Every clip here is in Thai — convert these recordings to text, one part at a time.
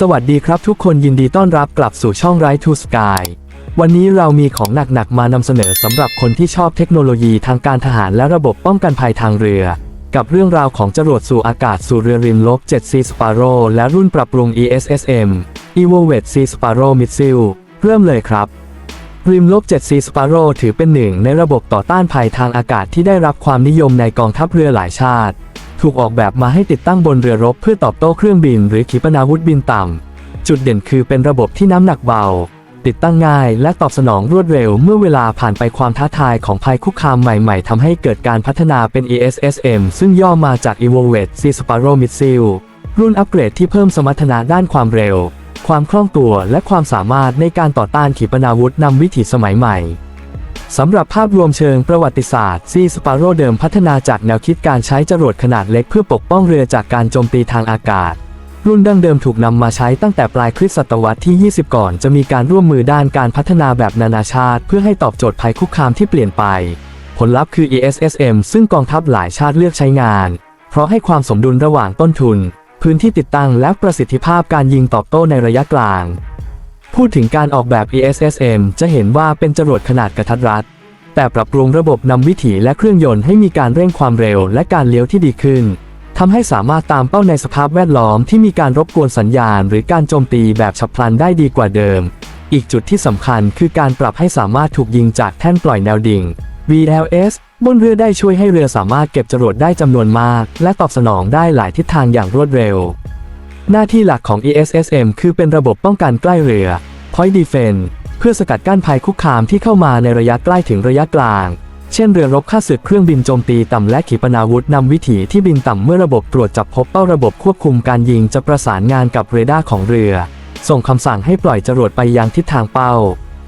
สวัสดีครับทุกคนยินดีต้อนรับกลับสู่ช่อง Right to Sky วันนี้เรามีของหนักๆมานำเสนอสำหรับคนที่ชอบเทคโนโลยีทางการทหารและระบบป้องกันภัยทางเรือ กับเรื่องราวของจรวดสู่อากาศสู่เรือริมลบ 7C Sparrow และรุ่นปรับปรุง ESSM Evolved C Sparrow Missile เริ่มเลยครับ ริมลบ 7C Sparrow ถือเป็นหนึ่งในระบบต่อต้านภัยทางอากาศที่ได้รับความนิยมในกองทัพเรือหลายชาติ ถูกออกแบบมาให้ติดตั้งบนเรือรบเพื่อตอบโต้เครื่องบิน หรือขีปนาวุธบินต่ำ จุดเด่นคือเป็นระบบที่น้ำหนักเบา ติดตั้งง่ายและตอบสนองรวดเร็วเมื่อเวลาผ่านไปความท้าทายของภัยคุกคามใหม่ๆทำให้เกิดการพัฒนาเป็น ESSM ซึ่งย่อมาจาก Evolved Sea Sparrow Missile รุ่นอัปเกรดที่เพิ่มสมรรถนะด้านความเร็ว ความคล่องตัวและความสามารถในการต่อต้านขีปนาวุธนำวิถีสมัยใหม่ สำหรับภาพรวมเชิงประวัติศาสตร์ซีสปาโรเดิมพัฒนาจากแนวคิดการใช้จรวดขนาดเล็กเพื่อปกป้องเรือจากการโจมตีทางอากาศ รุ่นดั้งเดิมถูกนำมาใช้ตั้งแต่ปลายคริสตศตวรรษที่ 20 ก่อนจะมีการร่วมมือด้านการพัฒนาแบบนานาชาติ เพื่อให้ตอบโจทย์ภัยคุกคามที่เปลี่ยนไป ผลลัพธ์คือ ESSM ซึ่งกองทัพหลายชาติเลือกใช้งาน เพราะให้ความสมดุลระหว่างต้นทุน พื้นที่ติดตั้งและประสิทธิภาพการยิงตอบโต้ในระยะกลาง พูดถึงการออกแบบ ESSM จะเห็นว่าเป็นจรวดขนาดกระทัดรัด แต่ปรับปรุงระบบนำวิถีและเครื่องยนต์ให้มีการเร่งความเร็วและการเลี้ยวที่ดีขึ้นทำให้สามารถตามเป้าในสภาพแวดล้อมที่มีการรบกวนสัญญาณ หรือการโจมตีแบบฉับพลันได้ดีกว่าเดิม อีกจุดที่สำคัญคือการปรับให้สามารถถูกยิงจากแท่นปล่อยแนวดิ่ง VLS บนเรือได้ช่วยให้เรือสามารถเก็บจรวดได้จำนวนมาก และตอบสนองได้หลายทิศทางอย่างรวดเร็ว หน้าที่หลักของ ESSM คือเป็นระบบป้องกันใกล้เรือ Point Defense เพื่อสกัดกั้นภัยคุกคามที่เข้ามาในระยะใกล้ถึงระยะกลาง เช่นเรือรบฆ่าศึกเครื่องบินโจมตีต่ำและขีปนาวุธนำวิถีที่บินต่ำเมื่อระบบตรวจจับพบเป้าระบบควบคุมการยิงจะประสานงานกับเรดาร์ของเรือ ส่งคำสั่งให้ปล่อยจรวดไปยังทิศทางเป้า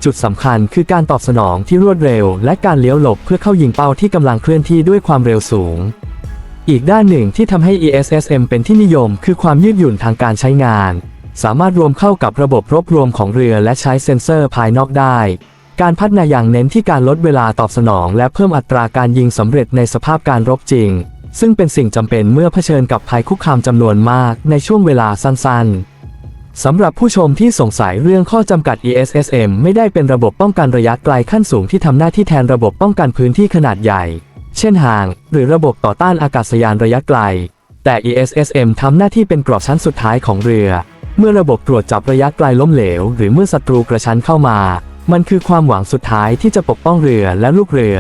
จุดสำคัญคือการตอบสนองที่รวดเร็ว และการเลี้ยวหลบเพื่อเข้ายิงเป้าที่กำลังเคลื่อนที่ด้วยความเร็วสูง อีกด้านหนึ่งที่ทำให้ ESSM เป็นที่นิยม คือความยืดหยุ่นทางการใช้งาน สามารถรวมเข้ากับระบบรบรวมของเรือและใช้เซ็นเซอร์ภายนอกได้ การพัฒนาอย่างเน้นที่การลดเวลาตอบสนอง และเพิ่มอัตราการยิงสำเร็จในสภาพการรบจริง ซึ่งเป็นสิ่งจำเป็นเมื่อเผชิญกับภัยคุกคามจำนวนมากในช่วงเวลาสั้นๆสำหรับผู้ชมที่สงสัยเรื่องข้อจำกัด ESSM ไม่ได้เป็นระบบป้องกันระยะไกลขั้นสูงที่ทำหน้าที่แทนระบบป้องกันพื้นที่ขนาดใหญ่ เช่นห่าง หรือระบบต่อต้านอากาศยานระยะไกล แต่ ESSM ทำหน้าที่เป็นกรอบชั้นสุดท้ายของเรือ เมื่อระบบตรวจจับระยะไกลล้มเหลว หรือเมื่อศัตรูกระชั้นเข้ามา มันคือความหวังสุดท้ายที่จะปกป้องเรือและลูกเรือ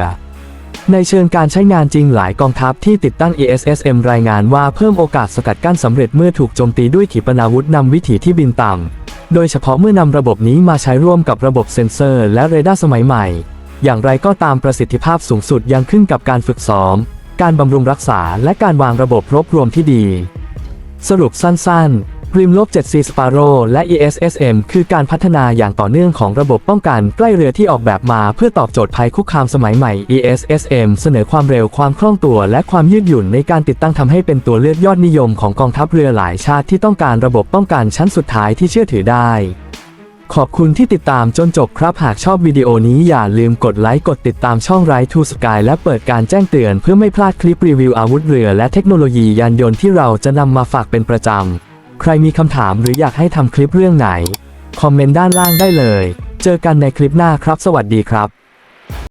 ในเชิงการใช้งานจริงหลายกองทัพที่ติดตั้ง ESSM รายงานว่าเพิ่มโอกาสสกัดกั้นสำเร็จเมื่อถูกโจมตีด้วยขีปนาวุธนำวิถีที่บินต่ำโดยเฉพาะเมื่อนำระบบนี้มาใช้ร่วมกับระบบเซ็นเซอร์และเรดาร์สมัยใหม่ อย่างไรก็ตามประสิทธิภาพสูงสุดยังขึ้นกับการฝึกซ้อม การบำรุงรักษาและการวางระบบรบรวมที่ดี สรุปสั้นๆริมลบ 7C Sparrow และ ESSM คือการพัฒนาอย่างต่อเนื่องของระบบป้องกันใกล้เรือที่ออกแบบมาเพื่อตอบโจทย์ภัยคุกคามสมัยใหม่ ESSM เสนอความเร็วความคล่องตัว และความยืดหยุ่นในการติดตั้งทำให้เป็นตัวเลือกยอดนิยมของกองทัพเรือหลายชาติที่ต้องการระบบป้องกันชั้นสุดท้ายที่เชื่อถือได้ ขอบคุณที่ติดตามจนจบครับหากชอบวิดีโอนี้อย่าลืมกดไลค์กดติดตามช่องไรทูสกายและเปิดการแจ้งเตือนเพื่อไม่พลาดคลิปรีวิวอาวุธเรือและเทคโนโลยียานยนต์ที่เราจะนำมาฝากเป็นประจำ ใครมีคำถามหรืออยากให้ทำคลิปเรื่องไหน คอมเมนต์ด้านล่างได้เลย เจอกันในคลิปหน้าครับ สวัสดีครับ